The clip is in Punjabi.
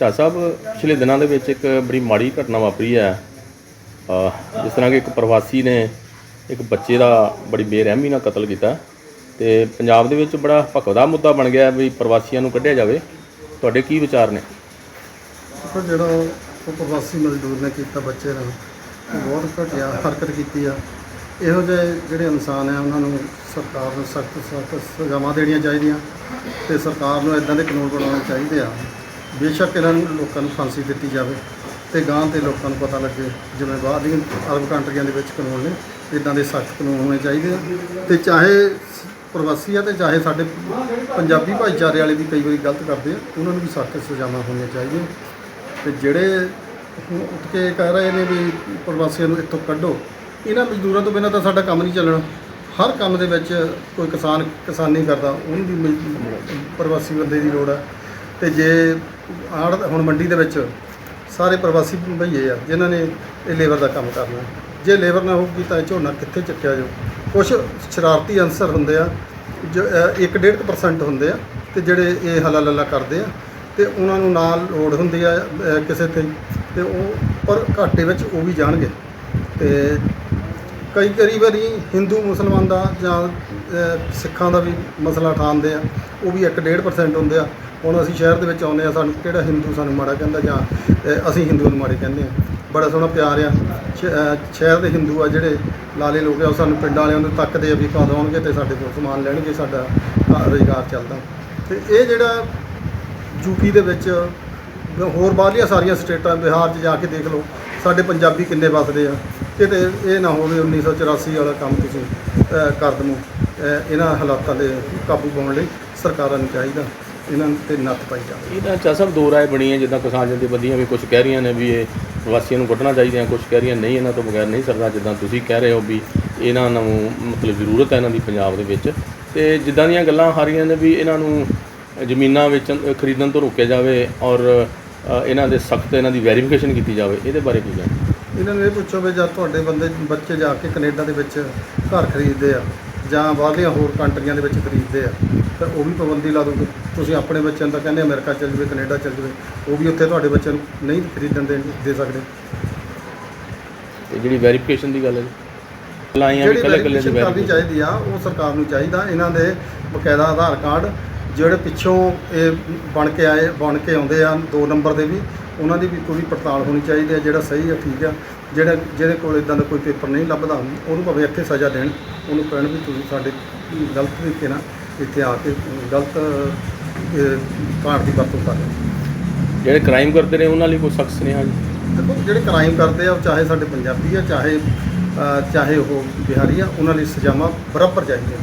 ਚਾ ਸਾਹਿਬ, ਪਿਛਲੇ ਦਿਨਾਂ ਦੇ ਵਿੱਚ ਇੱਕ ਬੜੀ ਮਾੜੀ ਘਟਨਾ ਵਾਪਰੀ ਹੈ। ਜਿਸ ਤਰ੍ਹਾਂ ਕਿ ਇੱਕ ਪ੍ਰਵਾਸੀ ਨੇ ਇੱਕ ਬੱਚੇ ਦਾ ਬੜੀ ਬੇਰਹਿਮੀ ਨਾਲ ਕਤਲ ਕੀਤਾ ਤੇ ਪੰਜਾਬ ਦੇ ਵਿੱਚ ਬੜਾ ਭਖਦਾ ਮੁੱਦਾ ਬਣ ਗਿਆ ਵੀ ਪ੍ਰਵਾਸੀਆਂ ਨੂੰ ਕੱਢਿਆ ਜਾਵੇ। ਤੁਹਾਡੇ ਕੀ ਵਿਚਾਰ ਨੇ? ਦੇਖੋ, ਜਿਹੜਾ ਉਹ ਪ੍ਰਵਾਸੀ ਮਜ਼ਦੂਰ ਨੇ ਕੀਤਾ ਬੱਚੇ ਨਾਲ, ਉਹ ਬਹੁਤ ਘਟੀਆ ਹਰਕਤ ਕੀਤੀ ਆ। ਇਹੋ ਜਿਹੇ ਜਿਹੜੇ ਇਨਸਾਨ ਆ, ਉਹਨਾਂ ਨੂੰ ਸਰਕਾਰ ਨੂੰ ਸਖਤ ਸਖਤ ਸਜ਼ਾਵਾਂ ਦੇਣੀਆਂ ਚਾਹੀਦੀਆਂ ਤੇ ਸਰਕਾਰ ਨੂੰ ਇਦਾਂ ਦੇ ਕਾਨੂੰਨ ਬਣਾਉਣੇ ਚਾਹੀਦੇ ਆ। ਬੇਸ਼ੱਕ ਇਹਨਾਂ ਨੂੰ ਲੋਕਾਂ ਨੂੰ ਫਾਂਸੀ ਦਿੱਤੀ ਜਾਵੇ ਤੇ ਗਾਂ ਤੇ ਲੋਕਾਂ ਨੂੰ ਪਤਾ ਲੱਗੇ, ਜਿਵੇਂ ਬਾਹਰ ਦੀਆਂ ਅਰਬ ਕੰਟਰੀਆਂ ਦੇ ਵਿੱਚ ਕਾਨੂੰਨ ਨੇ ਇਦਾਂ ਦੇ ਸਖਤ ਕਾਨੂੰਨ ਹੋਣੇ ਚਾਹੀਦੇ ਆ। ਤੇ ਚਾਹੇ ਪ੍ਰਵਾਸੀ ਆ ਤੇ ਚਾਹੇ ਸਾਡੇ ਪੰਜਾਬੀ ਭਾਈਚਾਰੇ ਵਾਲੇ ਵੀ ਕਈ ਵਾਰੀ ਗਲਤ ਕਰਦੇ ਆ, ਉਹਨਾਂ ਨੂੰ ਵੀ ਸਖਤ ਸਜ਼ਾਵਾਂ ਹੋਣੀਆਂ ਚਾਹੀਦੀਆਂ। ਤੇ ਜਿਹੜੇ ਉੱਠ ਕੇ ਕਹਿ ਰਹੇ ਨੇ ਵੀ ਪ੍ਰਵਾਸੀਆਂ ਨੂੰ ਇੱਥੋਂ ਕੱਢੋ, ਇਹਨਾਂ ਮਜ਼ਦੂਰਾਂ ਤੋਂ ਬਿਨਾਂ ਤਾਂ ਸਾਡਾ ਕੰਮ ਨਹੀਂ ਚੱਲਣਾ। ਹਰ ਕੰਮ ਦੇ ਵਿੱਚ ਕੋਈ ਕਿਸਾਨ, ਕਿਸਾਨੀ ਕਰਦਾ, ਉਹਨੂੰ ਵੀ ਮਜ਼- ਪ੍ਰਵਾਸੀ ਬੰਦੇ ਦੀ ਲੋੜ ਹੈ ਤੇ ਜੇ ਆੜ ਹੁਣ ਮੰਡੀ ਦੇ ਵਿੱਚ ਸਾਰੇ ਪ੍ਰਵਾਸੀ ਭਈਏ ਆ, ਜਿਨ੍ਹਾਂ ਨੇ ਇਹ ਲੇਬਰ ਦਾ ਕੰਮ ਕਰਨਾ ਜੇ ਲੇਬਰ ਨਾ ਹੋਊਗੀ ਤਾਂ ਇਹ ਝੋਨਾ ਕਿੱਥੇ ਚੱਕਿਆ ਜਾਊ? ਕੁਝ ਸ਼ਰਾਰਤੀ ਅਨਸਰ ਹੁੰਦੇ ਆ, ਜੋ 1.5% ਹੁੰਦੇ ਆ ਤੇ ਜਿਹੜੇ ਇਹ ਹਲਾ ਲੱਲਾ ਕਰਦੇ ਆ, ਤੇ ਉਹਨਾਂ ਨੂੰ ਨਾਲ ਲੋੜ ਹੁੰਦੀ ਆ ਕਿਸੇ ਤੇ ਤੇ ਉਹ, ਪਰ ਘਾਟੇ ਵਿੱਚ ਉਹ ਵੀ ਜਾਣਗੇ। ਤੇ ਕਈ ਕਈ ਵਾਰੀ ਹਿੰਦੂ ਮੁਸਲਮਾਨ ਦਾ ਜਾਂ ਅ, ਸਿੱਖਾਂ ਦਾ ਵੀ ਮਸਲਾ ਉਠਾਉਂਦੇ ਆ ਉਹ ਵੀ 1.5% ਹੁੰਦੇ ਆ। ਹੁਣ ਅਸੀਂ ਸ਼ਹਿਰ ਦੇ ਵਿੱਚ ਆਉਂਦੇ ਆ ਸਾਨੂੰ ਕਿਹੜਾ ਹਿੰਦੂ ਸਾਨੂੰ ਮਾੜਾ ਕਹਿੰਦਾ ਜਾਂ ਅ, ਅਸੀਂ ਹਿੰਦੂਆਂ ਨੂੰ ਮਾੜੇ ਕਹਿੰਦੇ ਆ। ਬੜਾ ਸੋਹਣਾ ਪਿਆਰ ਆ। ਸ਼- ਅ, ਸ਼ਹਿਰ ਦੇ ਹਿੰਦੂ ਆ ਜਿਹੜੇ ਲਾਲੇ ਲੋਕ ਆ ਉਹ ਸਾਨੂੰ ਪਿੰਡਾਂ ਵਾਲਿਆਂ ਨੂੰ ਤੱਕਦੇ ਆ ਵੀ ਕਦੋਂ ਆਉਣਗੇ ਤੇ ਸਾਡੇ ਕੋਲ ਸਮਾਨ ਲੈਣਗੇ ਸਾਡਾ ਰੋਜ਼ਗਾਰ ਚੱਲਦਾ। ਤੇ ਇਹ ਜਿਹੜਾ ਯੂਪੀ ਦੇ ਵਿੱਚ ਹੋਰ ਬਾਹਰਲੀਆਂ ਸਾਰੀਆਂ ਸਟੇਟਾਂ ਬਿਹਾਰ 'ਚ ਜਾ ਕੇ ਦੇਖ ਲਓ ਸਾਡੇ ਪੰਜਾਬੀ ਕਿੰਨੇ ਵੱਸਦੇ ਆ। ਕਿਤੇ ਇਹ ਨਾ ਹੋਵੇ 1984 ਵਾਲਾ ਕੰਮ ਤੁਸੀਂ ਕਰ ਦਮੋ ਇਹਨਾਂ ਹਾਲਾਤਾਂ ਦੇ ਕਾਬੂ ਪਾਉਣ ਲਈ ਸਰਕਾਰਾਂ ਨੂੰ ਚਾਹੀਦਾ, ਇਹਨਾਂ ਤੇ ਨੱਥ ਪਾਈ ਜਾਵੇ। ਇਹ ਤਾਂ ਚਾ ਸਾਹਿਬ ਦੋ ਰਾਏ ਬਣੀ ਹੈ ਜਿੱਦਾਂ ਕਿਸਾਨ ਜਥੇਬੰਦੀਆਂ ਵੀ ਕੁਝ ਕਹਿ ਰਹੀਆਂ ਨੇ ਵੀ ਇਹ ਪ੍ਰਵਾਸੀਆਂ ਨੂੰ ਕੱਢਣਾ ਚਾਹੀਦਾ ਕੁਝ ਕਹਿ ਰਹੀਆਂ ਨਹੀਂ, ਇਹਨਾਂ ਤੋਂ ਬਗੈਰ ਨਹੀਂ ਸਰਦਾ, ਜਿੱਦਾਂ ਤੁਸੀਂ ਕਹਿ ਰਹੇ ਹੋ ਵੀ ਇਹਨਾਂ ਨੂੰ ਮਤਲਬ ਜ਼ਰੂਰਤ ਹੈ ਇਹਨਾਂ ਦੀ ਪੰਜਾਬ ਦੇ ਵਿੱਚ। ਤੇ ਜਿੱਦਾਂ ਦੀਆਂ ਗੱਲਾਂ ਆ ਰਹੀਆਂ ਨੇ ਵੀ ਇਹਨਾਂ ਨੂੰ ਜ਼ਮੀਨਾਂ ਵੇਚਣ, ਖਰੀਦਣ ਤੋਂ ਰੋਕਿਆ ਜਾਵੇ ਔਰ ਇਹਨਾਂ ਦੇ ਸਖਤ ਇਹਨਾਂ ਦੀ ਵੈਰੀਫਿਕੇਸ਼ਨ ਕੀਤੀ ਜਾਵੇ, ਇਹਦੇ ਬਾਰੇ ਕੀ ਕਹਿਣਾ? ਇਹਨਾਂ ਨੂੰ ਇਹ ਪੁੱਛੋ ਵੀ ਜਦ ਤੁਹਾਡੇ ਬੰਦੇ ਬੱਚੇ ਜਾ ਕੇ ਕੈਨੇਡਾ ਦੇ ਵਿੱਚ ਘਰ ਖਰੀਦਦੇ ਆ ਜਾਂ ਬਾਹਰਲੀਆਂ ਹੋਰ ਕੰਟਰੀਆਂ ਦੇ ਵਿੱਚ ਖਰੀਦਦੇ ਆ ਤਾਂ ਉਹ ਵੀ ਪਾਬੰਦੀ ਲਾ ਦੋਗੇ ਤੁਸੀਂ ਆਪਣੇ ਬੱਚਿਆਂ ਨੂੰ ਤਾਂ ਕਹਿੰਦੇ ਅਮਰੀਕਾ ਚੱਲ ਜਾਵੇ ਕੈਨੇਡਾ ਚੱਲ ਜਾਵੇ ਉਹ ਵੀ ਉੱਥੇ ਤੁਹਾਡੇ ਬੱਚਿਆਂ ਨੂੰ ਨਹੀਂ ਖਰੀਦਣ ਦੇ ਦੇ ਸਕਦੇ। ਤੇ ਜਿਹੜੀ ਵੈਰੀਫਿਕੇਸ਼ਨ ਦੀ ਗੱਲ ਹੈ ਲਾਈਆਂ ਵੀ ਕੱਲੇ ਕੱਲੇ ਦੀ ਵੈਰੀਫਿਕੇਸ਼ਨ ਚਾਹੀਦੀ ਆ ਉਹ ਸਰਕਾਰ ਨੂੰ ਚਾਹੀਦਾ ਇਹਨਾਂ ਦੇ ਬਕਾਇਦਾ ਆਧਾਰ ਕਾਰਡ ਜਿਹੜੇ ਪਿੱਛੋਂ ਇਹ ਬਣ ਕੇ ਆਏ ਬਣ ਕੇ ਆਉਂਦੇ ਆ ਦੋ ਨੰਬਰ ਦੇ ਵੀ ਉਹਨਾਂ ਦੀ ਵੀ ਪੂਰੀ ਪੜਤਾਲ ਹੋਣੀ ਚਾਹੀਦੀ ਹੈ ਜਿਹੜਾ ਸਹੀ ਹੈ ਠੀਕ ਆ ਜਿਹੜਾ ਜਿਹਦੇ ਕੋਲ ਇਦਾਂ ਦਾ ਕੋਈ ਪੇਪਰ ਨਹੀਂ ਲੱਭਦਾ ਉਹਨੂੰ ਭਾਵੇਂ ਇੱਥੇ ਸਜ਼ਾ ਦੇਣ ਉਹਨੂੰ ਕਹਿਣ ਵੀ ਤੁਸੀਂ ਸਾਡੇ ਗਲਤ ਤਰੀਕੇ ਨਾਲ ਇੱਥੇ ਆ ਕੇ ਗਲਤ ਕਾਰਡ ਦੀ ਵਰਤੋਂ ਕਰ ਰਹੇ ਹੋ। ਜਿਹੜੇ ਕ੍ਰਾਈਮ ਕਰਦੇ ਨੇ ਉਹਨਾਂ ਲਈ ਕੋਈ ਸਖਤ ਸੁਨੇਹਾ ਜੀ? ਦੇਖੋ ਜਿਹੜੇ ਕ੍ਰਾਈਮ ਕਰਦੇ ਆ ਚਾਹੇ ਸਾਡੇ ਪੰਜਾਬੀ ਆ ਚਾਹੇ ਚਾਹੇ ਉਹ ਬਿਹਾਰੀ ਆ ਉਹਨਾਂ ਲਈ ਸਜ਼ਾਵਾਂ ਬਰਾਬਰ ਚਾਹੀਦੀਆਂ।